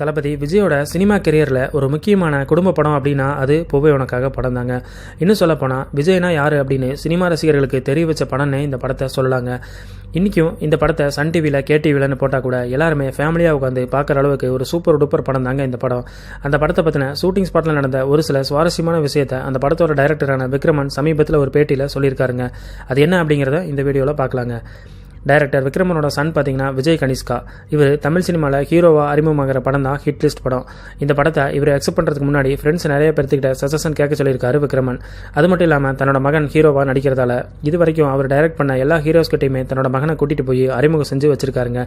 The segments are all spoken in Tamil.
தளபதி விஜயோட சினிமா கெரியரில் ஒரு முக்கியமான குடும்ப படம் அப்படின்னா அது பொவ்வை உனக்காக படம் தாங்க. இன்னும் சொல்லப்போனால் விஜய்னா யார் அப்படின்னு சினிமா ரசிகர்களுக்கு தெரிய வச்ச படம்னே இந்த படத்தை சொல்லலாங்க. இன்றைக்கும் இந்த படத்தை சன் டிவியில் கேடிவிலன்னு போட்டால் கூட எல்லாருமே ஃபேமிலியாக உட்காந்து பார்க்குற அளவுக்கு ஒரு சூப்பர் டூப்பர் படம் தாங்க இந்த படம். அந்த படத்தை பற்றின ஷூட்டிங் ஸ்பாட்டில் நடந்த ஒரு சில சுவாரஸ்யமான விஷயத்தை அந்த படத்தோட டைரக்டரான விக்ரமன் சமீபத்தில் ஒரு பேட்டியில் சொல்லியிருக்காருங்க. அது என்ன அப்படிங்கிறத இந்த வீடியோவில் பார்க்கலாங்க. டைரக்டர் விக்ரமனோட சன் பார்த்தீங்கன்னா விஜய் கனிஷ்கா. இவர் தமிழ் சினிமாவில் ஹீரோவாக அறிமுகமாகிற படம் தான் ஹிட் லிஸ்ட் படம். இந்த படத்தை இவர் அக்செப்ட் பண்ணுறதுக்கு முன்னாடி ஃப்ரெண்ட்ஸ் நிறைய பேர்த்துக்கிட்ட சஜஷன் கேட்க சொல்லியிருக்காரு விக்ரமன். அது மட்டும் இல்லாமல் தன்னோட மகன் ஹீரோவாக நடிக்கிறதால இது வரைக்கும் அவர் டைரக்ட் பண்ண எல்லா ஹீரோஸ்கிட்டையுமே தன்னோட மகனை கூட்டிகிட்டு போய் அறிமுகம் செஞ்சு வச்சிருக்காருங்க.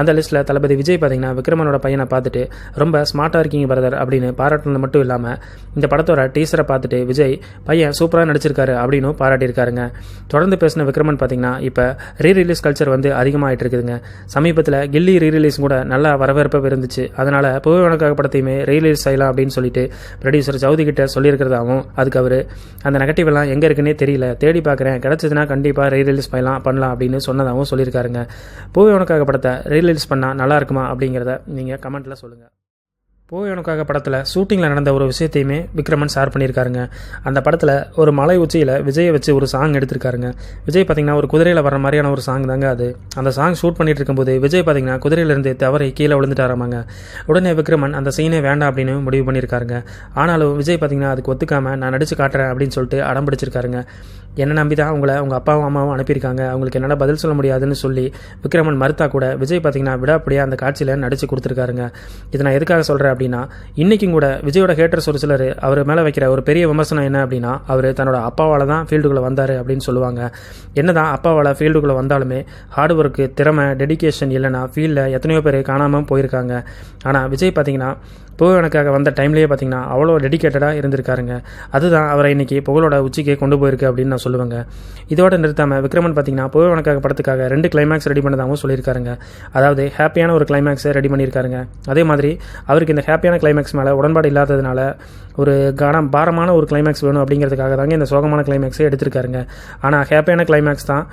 அந்த லிஸ்ட்டில் தளபதி விஜய் பார்த்தீங்கன்னா விக்ரமனோட பையனை பார்த்துட்டு ரொம்ப ஸ்மார்ட்டாக இருக்கீங்க பிரதர் அப்படின்னு பாராட்டினது மட்டும் இல்லாமல் இந்த படத்தோட டீசரை பார்த்துட்டு விஜய் பையன் சூப்பராக நடிச்சிருக்காரு அப்படின்னு பாராட்டியிருக்காருங்க. தொடர்ந்து பேசின விக்ரமன் பார்த்தீங்கன்னா இப்போ ரீ ரிலீஸ் கல்ச்சர் வந்து அதிகமாகிட்டு இருக்குதுங்க சமீபத்தில் கில்லி ரீ ரிலீஸ் கூட நல்ல வரவேற்பு இருந்துச்சு. அதனால் புகை வணக்காக படத்தையுமே ரீரிலீஸ் செய்யலாம் அப்படின்னு சொல்லிட்டு ப்ரொடியூசர் சவுதி கிட்ட சொல்லியிருக்கிறதாகவும் அதுக்கு அவர் அந்த நெகட்டிவ் எல்லாம் எங்கே இருக்குன்னே தெரியல. தேடி பார்க்குறேன். கிடச்சதுன்னா கண்டிப்பாக ரீரிலீஸ் பண்ணலாம் பண்ணலாம் அப்படின்னு சொன்னதாகவும் சொல்லியிருக்காருங்க. புகை உனக்காக படத்தை ரீரிலீஸ் பண்ணால் நல்லா இருக்குமா அப்படிங்கிறத நீங்கள் கமெண்ட்டில் சொல்லுங்கள் போய் எனக்காக படத்தில் ஷூட்டிங்கில் நடந்த ஒரு விஷயத்தையுமே விக்ரமன் ஷேர் பண்ணியிருக்காருங்க. அந்த படத்தில் ஒரு மலை உச்சியில் விஜயை வச்சு ஒரு சாங் எடுத்திருக்காருங்க. விஜய் பார்த்தீங்கன்னா ஒரு குதிரையில் வர மாதிரியான ஒரு சாங் தாங்க அது. அந்த சாங் ஷூட் பண்ணிட்டு இருக்கும்போது விஜய் பார்த்தீங்கன்னா குதிரையிலிருந்து தவறி கீழே விழுந்துட்டாராமாங்க. உடனே விக்ரமன் அந்த சீனே வேண்டாம் அப்படின்னு முடிவு பண்ணியிருக்காருங்க. ஆனாலும் விஜய் பார்த்தீங்கன்னா அதுக்கு ஒத்துக்காமல் நான் நடிச்சு காட்டுறேன் அப்படின்னு சொல்லிட்டு அடம் பிடிச்சிருக்காருங்க. என்ன நம்பி தான் உங்களை உங்கள் அப்பாவும் அம்மாவும் அனுப்பியிருக்காங்க. அவங்களுக்கு என்னால் பதில் சொல்ல முடியாதுன்னு சொல்லி விக்ரமன் மறுத்தா கூட விஜய் பார்த்தீங்கன்னா விடாப்படியாக அந்த காட்சியில் நடிச்சு கொடுத்துருக்காருங்க. இதை நான் எதுக்காக சொல்கிறேன் அப்படின்னா இன்றைக்கும் கூட விஜயோட ஹேட்டர்ஸ் ஒரு சிலர் அவர் மேலே வைக்கிற ஒரு பெரிய விமர்சனம் என்ன அப்படின்னா அவர் தன்னோட அப்பாவால் தான் ஃபீல்டுக்குள்ளே வந்தார் அப்படின்னு சொல்லுவாங்க. என்ன தான் அப்பாவால் ஃபீல்டுக்குள்ளே வந்தாலுமே ஹார்ட் ஒர்க்கு திறமை டெடிகேஷன் இல்லைனா ஃபீல்டில் எத்தனையோ பேர் காணாமல் போயிருக்காங்க. ஆனால் விஜய் பார்த்தீங்கன்னா புகழனுக்காக வந்த டைம்லேயே பார்த்தீங்கன்னா அவ்வளோ டெடிக்கேட்டடாக இருந்திருக்காருங்க. அதுதான் அவரை இன்றைக்கி புகழோட உச்சிக்கு கொண்டு போயிருக்கு அப்படின்னு நான் சொல்லுவேங்க. இதோட நிறுத்தாமல் விக்ரமன் பார்த்தீங்கன்னா புகழனுக்காக படத்துக்காக ரெண்டு கிளைமேக்ஸ் ரெடி பண்ணதாகவும் சொல்லியிருக்காருங்க. அதாவது ஹாப்பியான ஒரு கிளைமேக்ஸை ரெடி பண்ணியிருக்காருங்க. அதே மாதிரி அவருக்கு இந்த ஹாப்பியான கிளைமேக்ஸ் மேலே உடன்பாடு இல்லாததுனால ஒரு கனம் பாரமான ஒரு கிளைமேக்ஸ் வேணும் அப்படிங்கிறதுக்காக தாங்க இந்த சோகமான கிளைமேக்ஸை எடுத்திருக்காருங்க. ஆனால் ஹாப்பியான கிளைமேக்ஸ் தான்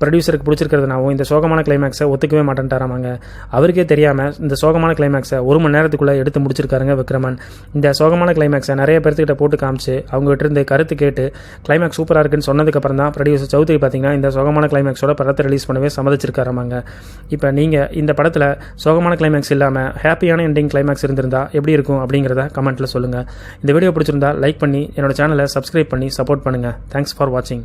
ப்ரொடியூசருக்கு பிடிச்சிருக்கிறதுனாவும் இந்த சோகமான கிளைமேக்ஸை ஒத்துக்கவே மாட்டேன்ட்டாராமாங்க. அவருக்கே தெரியாமல் இந்த சோகமான கிளைமேக்ஸை ஒரு மணி நேரத்துக்குள்ளே எடுத்து முடிச்சிருக்காருங்க விக்ரமன். இந்த சோகமான கிளைமேக்ஸை நிறைய பேர்த்துக்கிட்ட போட்டு காமிச்சு அவங்ககிட்ட இருந்து கருத்து கேட்டு கிளைமேக்ஸ் சூப்பராக இருக்குன்னு சொன்னதுக்கப்புறம் தான் ப்ரொடியூசர் சௌத்ரி பார்த்தீங்கன்னா இந்த சோகமான கிளைமேக்ஸோட படத்தை ரிலீஸ் பண்ணவே சம்மதிச்சிருக்காராமாங்க. இப்போ நீங்கள் இந்த படத்தில் சோகமான கிளைமேக்ஸ் இல்லாமல் ஹாப்பியான எண்டிங் கிளைமேக்ஸ் இருந்திருந்தா எப்படி இருக்கும் அப்படிங்கிறத கமெண்ட்டில் சொல்லுங்கள் இந்த வீடியோ பிடிச்சிருந்தா லைக் பண்ணி என்னோட சேனலை சப்ஸ்கிரைப் பண்ணி சப்போர்ட் பண்ணுங்கள் தேங்க்ஸ் ஃபார் வாட்சிங்